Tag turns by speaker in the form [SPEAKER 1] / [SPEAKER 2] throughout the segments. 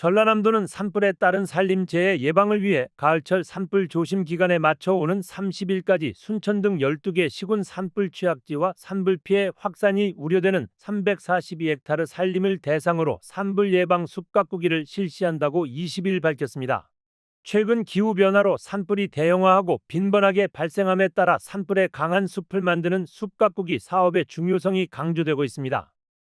[SPEAKER 1] 전라남도는 산불에 따른 산림재해 예방을 위해 가을철 산불 조심 기간에 맞춰 오는 30일까지 순천 등 12개 시군 산불 취약지와 산불 피해 확산이 우려되는 342헥타르 산림을 대상으로 산불 예방 숲 가꾸기를 실시한다고 20일 밝혔습니다. 최근 기후 변화로 산불이 대형화하고 빈번하게 발생함에 따라 산불에 강한 숲을 만드는 숲 가꾸기 사업의 중요성이 강조되고 있습니다.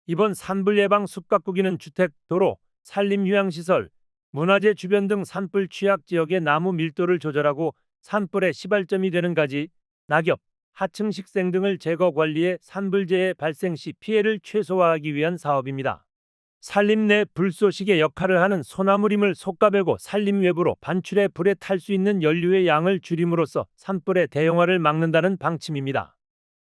[SPEAKER 1] 이번 산불 예방 숲 가꾸기는 주택, 도로, 산림 휴양시설, 문화재 주변 등 산불 취약 지역의 나무 밀도를 조절하고 산불의 시발점이 되는 가지, 낙엽, 하층 식생 등을 제거 관리해 산불재해 발생 시 피해를 최소화하기 위한 사업입니다. 산림 내 불쏘시개 역할을 하는 소나무림을 솎아베고 산림 외부로 반출해 불에 탈 수 있는 연료의 양을 줄임으로써 산불의 대형화를 막는다는 방침입니다.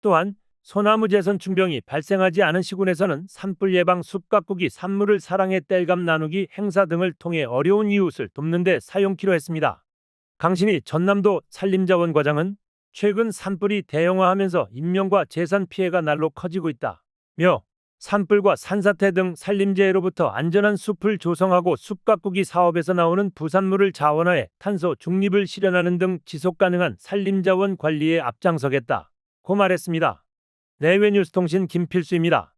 [SPEAKER 1] 또한 소나무 재선 충병이 발생하지 않은 시군에서는 산불 예방 숲 가꾸기 산물을 사랑해 뗄감 나누기 행사 등을 통해 어려운 이웃을 돕는 데 사용키로 했습니다. 강신희 전남도 산림자원 과장은 최근 산불이 대형화하면서 인명과 재산 피해가 날로 커지고 있다 며 산불과 산사태 등 산림재해로부터 안전한 숲을 조성하고 숲 가꾸기 사업에서 나오는 부산물을 자원화해 탄소 중립을 실현하는 등 지속 가능한 산림자원 관리에 앞장서겠다 고 말했습니다. 내외뉴스통신 김필수입니다.